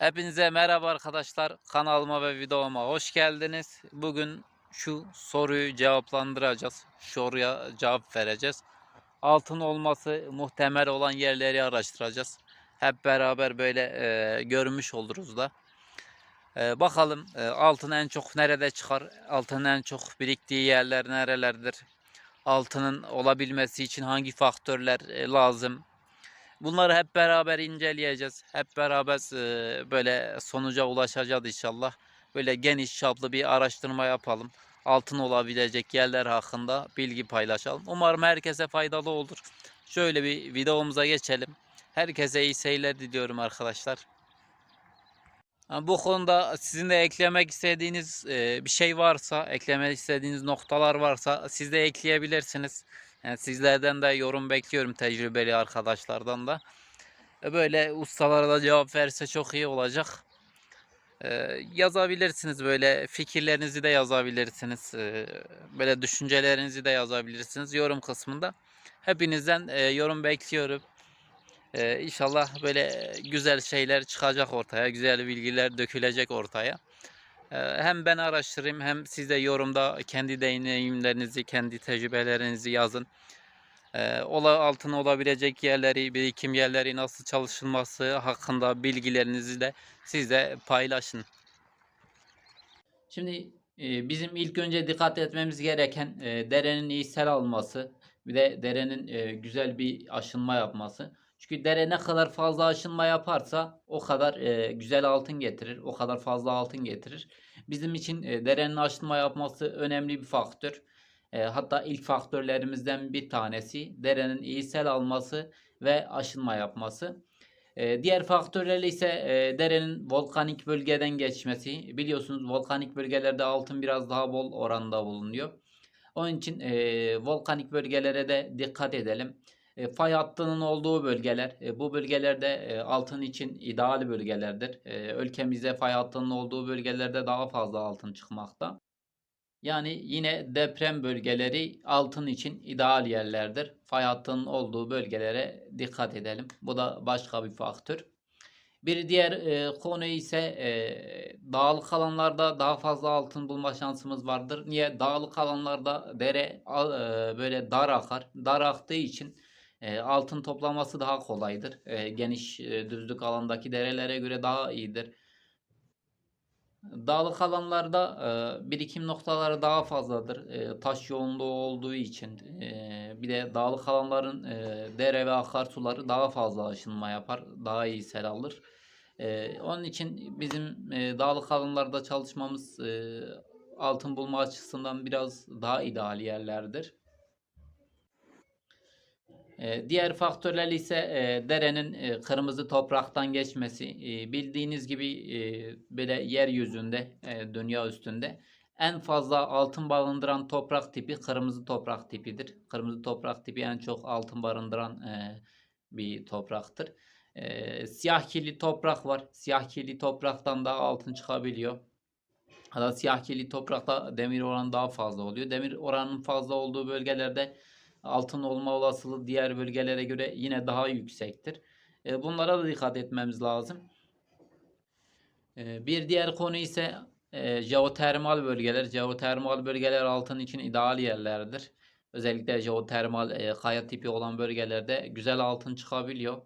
Hepinize merhaba arkadaşlar. Kanalıma ve videoma hoş geldiniz. Bugün şu soruyu cevaplandıracağız. Soruya cevap vereceğiz. Altın olması muhtemel olan yerleri araştıracağız. Hep beraber böyle e, görmüş oluruz da. E, bakalım e, altın en çok nerede çıkar? Altının en çok biriktiği yerler nerelerdir? Altının olabilmesi için hangi faktörler e, lazım? Bunları hep beraber inceleyeceğiz. Hep beraber böyle sonuca ulaşacağız inşallah. Böyle geniş çaplı bir araştırma yapalım. Altın olabilecek yerler hakkında bilgi paylaşalım. Umarım herkese faydalı olur. Şöyle bir videomuza geçelim. Herkese iyi seyirler diliyorum arkadaşlar. Bu konuda sizin de eklemek istediğiniz bir şey varsa, eklemek istediğiniz noktalar varsa siz de ekleyebilirsiniz. Yani sizlerden de yorum bekliyorum tecrübeli arkadaşlardan da. E, Böyle ustalara da cevap verse çok iyi olacak. E, yazabilirsiniz böyle fikirlerinizi de yazabilirsiniz. E, böyle düşüncelerinizi de yazabilirsiniz yorum kısmında. Hepinizden yorum bekliyorum. E, inşallah böyle güzel şeyler çıkacak ortaya, güzel bilgiler dökülecek ortaya. Hem ben araştırayım hem siz de yorumda kendi deneyimlerinizi, kendi tecrübelerinizi yazın. Ola altın olabilecek yerleri, birikim yerleri nasıl çalışılması hakkında bilgilerinizi de siz de paylaşın. Şimdi bizim ilk önce dikkat etmemiz gereken derenin iyisel alması, bir de derenin güzel bir aşınma yapması. Çünkü dere ne kadar fazla aşınma yaparsa o kadar e, güzel altın getirir, o kadar fazla altın getirir. Bizim için e, derenin aşınma yapması önemli bir faktör. E, hatta ilk faktörlerimizden bir tanesi derenin iyisel alması ve aşınma yapması. E, diğer faktörler ise e, derenin volkanik bölgeden geçmesi. Biliyorsunuz volkanik bölgelerde altın biraz daha bol oranda bulunuyor. Onun için e, volkanik bölgelere de dikkat edelim. E, fay hattının olduğu bölgeler, e, bu bölgelerde e, altın için ideal bölgelerdir. E, ülkemizde fay hattının olduğu bölgelerde daha fazla altın çıkmakta. Yani yine deprem bölgeleri altın için ideal yerlerdir. Fay hattının olduğu bölgelere dikkat edelim. Bu da başka bir faktör. Bir diğer e, konu ise e, dağlık alanlarda daha fazla altın bulma şansımız vardır. Niye? Dağlık alanlarda dere e, böyle dar akar. Dar aktığı için e, altın toplaması daha kolaydır. E, geniş e, düzlük alandaki derelere göre daha iyidir. Dağlık alanlarda e, birikim noktaları daha fazladır. E, taş yoğunluğu olduğu için e, bir de dağlık alanların e, dere ve akarsuları daha fazla aşınma yapar. Daha iyi sel alır. E, onun için bizim e, dağlık alanlarda çalışmamız e, altın bulma açısından biraz daha ideal yerlerdir. E, diğer faktörler ise e, derenin e, kırmızı topraktan geçmesi. E, bildiğiniz gibi e, böyle yeryüzünde, dünya üstünde en fazla altın barındıran toprak tipi kırmızı toprak tipidir. Kırmızı toprak tipi en çok altın barındıran bir topraktır. Siyah kirli toprak var. Siyah kirli topraktan da altın çıkabiliyor. Hatta siyah kirli toprakta demir oranı daha fazla oluyor. Demir oranının fazla olduğu bölgelerde altın olma olasılığı diğer bölgelere göre yine daha yüksektir. E, bunlara da dikkat etmemiz lazım. E, bir diğer konu ise e, jeotermal bölgeler. Jeotermal bölgeler altın için ideal yerlerdir. Özellikle jeotermal kaya tipi olan bölgelerde güzel altın çıkabiliyor.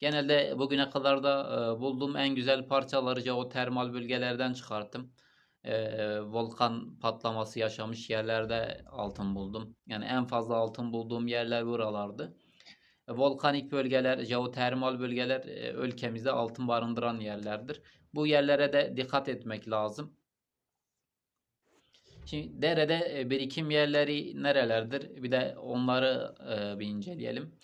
Genelde bugüne kadar da bulduğum en güzel parçaları jeotermal bölgelerden çıkarttım. E, volkan patlaması yaşamış yerlerde altın buldum. Yani en fazla altın bulduğum yerler buralardı. E, volkanik bölgeler, jeotermal bölgeler e, ülkemizde altın barındıran yerlerdir. Bu yerlere de dikkat etmek lazım. Şimdi derede e, birikim yerleri nerelerdir? Bir de onları e, bir inceleyelim.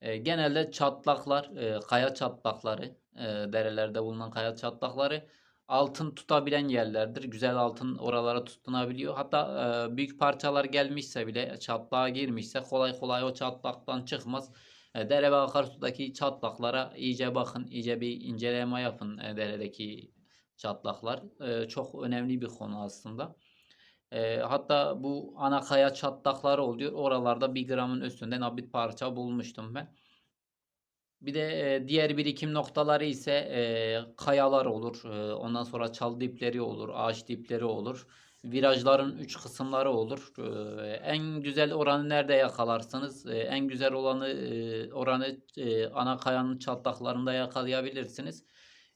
E, genelde çatlaklar, e, kaya çatlakları, e, derelerde bulunan kaya çatlakları altın tutabilen yerlerdir. Güzel altın oralara tutunabiliyor. Hatta e, büyük parçalar gelmişse bile çatlağa girmişse kolay kolay o çatlaktan çıkmaz. E, dere ve akarsudaki çatlaklara iyice bakın, iyice bir inceleme yapın e, deredeki çatlaklar. E, çok önemli bir konu aslında. E, hatta bu ana kaya çatlakları oluyor. Oralarda bir gramın üstünde nabit parça bulmuştum ben. Bir de e, diğer birikim noktaları ise e, kayalar olur. E, ondan sonra çal dipleri olur, ağaç dipleri olur. Virajların uç kısımları olur. E, en güzel oranı nerede yakalarsanız, e, en güzel olanı e, oranı e, ana kayanın çatlaklarında yakalayabilirsiniz.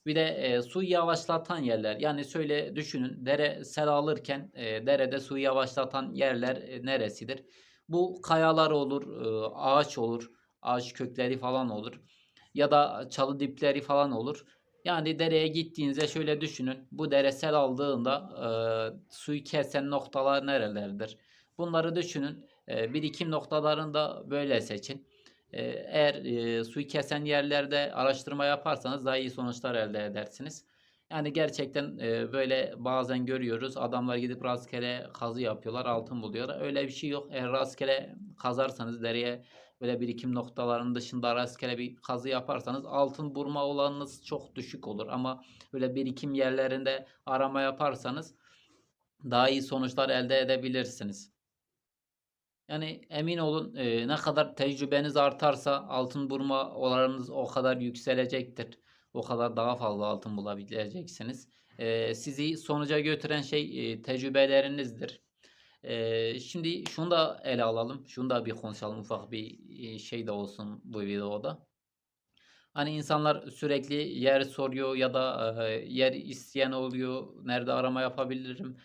Bir de e, su yavaşlatan yerler. Yani şöyle düşünün. Dere sel alırken e, derede su yavaşlatan yerler e, neresidir? Bu kayalar olur, e, ağaç olur, ağaç kökleri falan olur ya da çalı dipleri falan olur. Yani dereye gittiğinizde şöyle düşünün. Bu dere sel aldığında e, suyu kesen noktalar nerelerdir? Bunları düşünün. E, birikim noktalarını da böyle seçin. E, eğer e, suyu kesen yerlerde araştırma yaparsanız daha iyi sonuçlar elde edersiniz. Yani gerçekten e, böyle bazen görüyoruz. Adamlar gidip rastgele kazı yapıyorlar, altın buluyorlar. Öyle bir şey yok. Eğer rastgele kazarsanız dereye böyle birikim noktalarının dışında rastgele bir kazı yaparsanız altın bulma olanınız çok düşük olur. Ama böyle birikim yerlerinde arama yaparsanız daha iyi sonuçlar elde edebilirsiniz. Yani emin olun e, ne kadar tecrübeniz artarsa altın bulma oranınız o kadar yükselecektir. O kadar daha fazla altın bulabileceksiniz. E, sizi sonuca götüren şey e, tecrübelerinizdir. Şimdi şunu da ele alalım. Şunu da bir konuşalım. Ufak bir şey de olsun bu videoda. Hani insanlar sürekli yer soruyor ya da e, yer isteyen oluyor. Nerede arama yapabilirim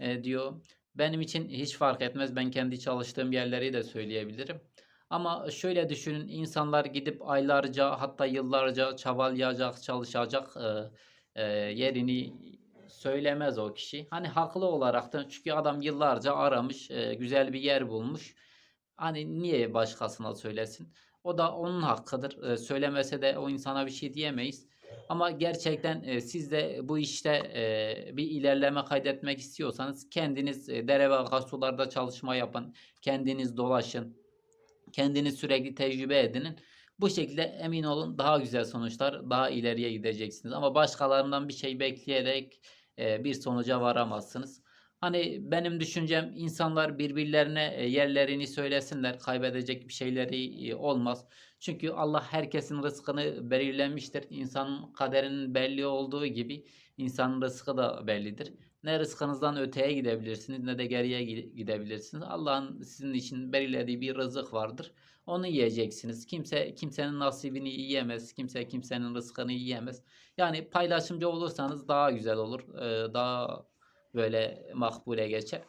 e, diyor. Benim için hiç fark etmez. Ben kendi çalıştığım yerleri de söyleyebilirim. Ama şöyle düşünün insanlar gidip aylarca hatta yıllarca çabalayacak, çalışacak e, e, yerini söylemez o kişi. Hani haklı olarak da çünkü adam yıllarca aramış, e, güzel bir yer bulmuş. Hani niye başkasına söylesin? O da onun hakkıdır. E, söylemese de o insana bir şey diyemeyiz. Ama gerçekten e, siz de bu işte e, bir ilerleme kaydetmek istiyorsanız kendiniz e, dere ve akarsularda çalışma yapın. Kendiniz dolaşın. Kendiniz sürekli tecrübe edinin. Bu şekilde emin olun daha güzel sonuçlar, daha ileriye gideceksiniz. Ama başkalarından bir şey bekleyerek bir sonuca varamazsınız. Hani benim düşüncem insanlar birbirlerine e, yerlerini söylesinler. Kaybedecek bir şeyleri e, olmaz. Çünkü Allah herkesin rızkını belirlemiştir. İnsanın kaderinin belli olduğu gibi insanın rızkı da bellidir. Ne rızkınızdan öteye gidebilirsiniz ne de geriye gidebilirsiniz. Allah'ın sizin için belirlediği bir rızık vardır. Onu yiyeceksiniz. Kimse kimsenin nasibini yiyemez. Kimse kimsenin rızkını yiyemez. Yani paylaşımcı olursanız daha güzel olur. Ee, daha böyle makbule geçer.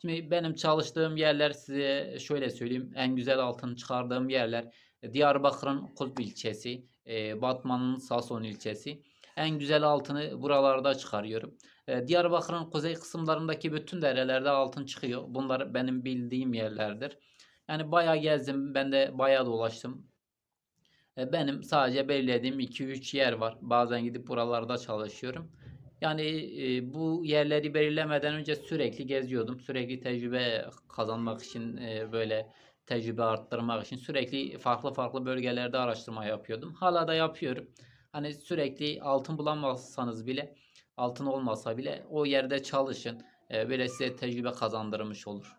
Şimdi benim çalıştığım yerler size şöyle söyleyeyim. En güzel altın çıkardığım yerler Diyarbakır'ın Kulp ilçesi, e, Batman'ın Sason ilçesi. En güzel altını buralarda çıkarıyorum. E, Diyarbakır'ın kuzey kısımlarındaki bütün derelerde altın çıkıyor. Bunlar benim bildiğim yerlerdir. Yani bayağı gezdim. Ben de bayağı dolaştım. E, benim sadece belirlediğim 2-3 yer var. Bazen gidip buralarda çalışıyorum. Yani e, bu yerleri belirlemeden önce sürekli geziyordum. Sürekli tecrübe kazanmak için e, böyle tecrübe arttırmak için sürekli farklı farklı bölgelerde araştırma yapıyordum. Hala da yapıyorum. Hani sürekli altın bulamazsanız bile altın olmasa bile o yerde çalışın. E, böyle size tecrübe kazandırmış olur.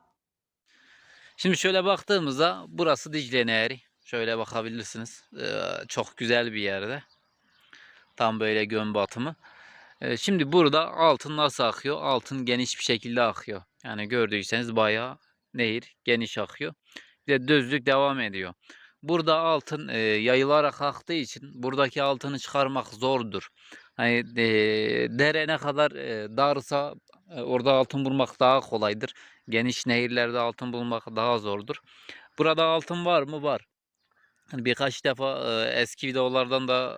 Şimdi şöyle baktığımızda burası Dicle Nehri. Şöyle bakabilirsiniz. Ee, çok güzel bir yerde. Tam böyle gün batımı. Ee, şimdi burada altın nasıl akıyor? Altın geniş bir şekilde akıyor. Yani gördüyseniz bayağı nehir geniş akıyor. Bir de düzlük devam ediyor. Burada altın e, yayılarak aktığı için buradaki altını çıkarmak zordur. Hani e, dere ne kadar e, darsa e, orada altın bulmak daha kolaydır. Geniş nehirlerde altın bulmak daha zordur. Burada altın var mı? Var. Hani birkaç defa e, eski videolardan da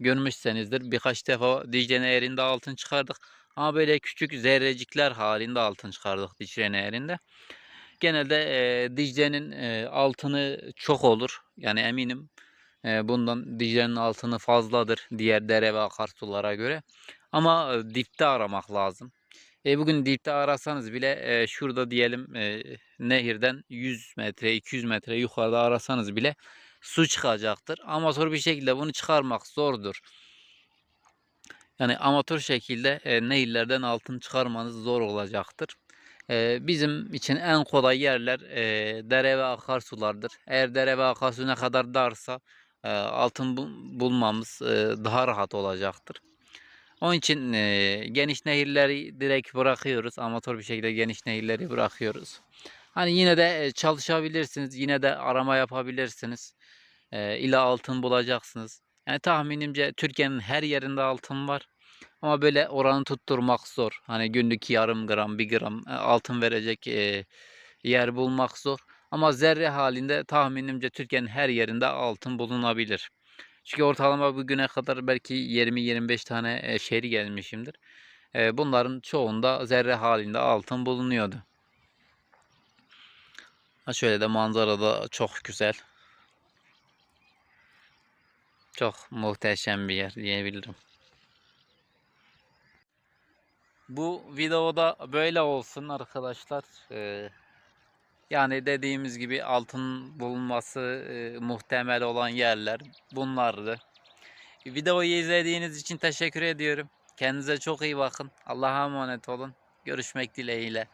görmüşsenizdir. Birkaç defa Dicle Nehri'nde altın çıkardık. Ama böyle küçük zerrecikler halinde altın çıkardık Dicle Nehri'nde. Genelde e, Dicle'nin e, altını çok olur. Yani eminim e, bundan Dicle'nin altını fazladır diğer dere ve akarsulara göre. Ama e, dipte aramak lazım. E, bugün dipte arasanız bile e, şurada diyelim e, nehirden 100 metre 200 metre yukarıda arasanız bile su çıkacaktır. Amatör bir şekilde bunu çıkarmak zordur. Yani amatör şekilde e, nehirlerden altın çıkarmanız zor olacaktır. Bizim için en kolay yerler e, dere ve akarsulardır. Eğer dere ve akarsu ne kadar darsa e, altın bu- bulmamız e, daha rahat olacaktır. Onun için e, geniş nehirleri direkt bırakıyoruz. Amatör bir şekilde geniş nehirleri bırakıyoruz. Hani yine de çalışabilirsiniz. Yine de arama yapabilirsiniz. E, ila altın bulacaksınız. Yani tahminimce Türkiye'nin her yerinde altın var. Ama böyle oranı tutturmak zor. Hani günlük yarım gram, bir gram e, altın verecek e, yer bulmak zor. Ama zerre halinde tahminimce Türkiye'nin her yerinde altın bulunabilir. Çünkü ortalama bugüne kadar belki 20-25 tane e, şehir gelmişimdir. E, bunların çoğunda zerre halinde altın bulunuyordu. Şöyle de manzara da çok güzel. Çok muhteşem bir yer diyebilirim. Bu videoda böyle olsun arkadaşlar. Ee, yani dediğimiz gibi altın bulunması e, muhtemel olan yerler bunlardı. Videoyu izlediğiniz için teşekkür ediyorum. Kendinize çok iyi bakın. Allah'a emanet olun. Görüşmek dileğiyle.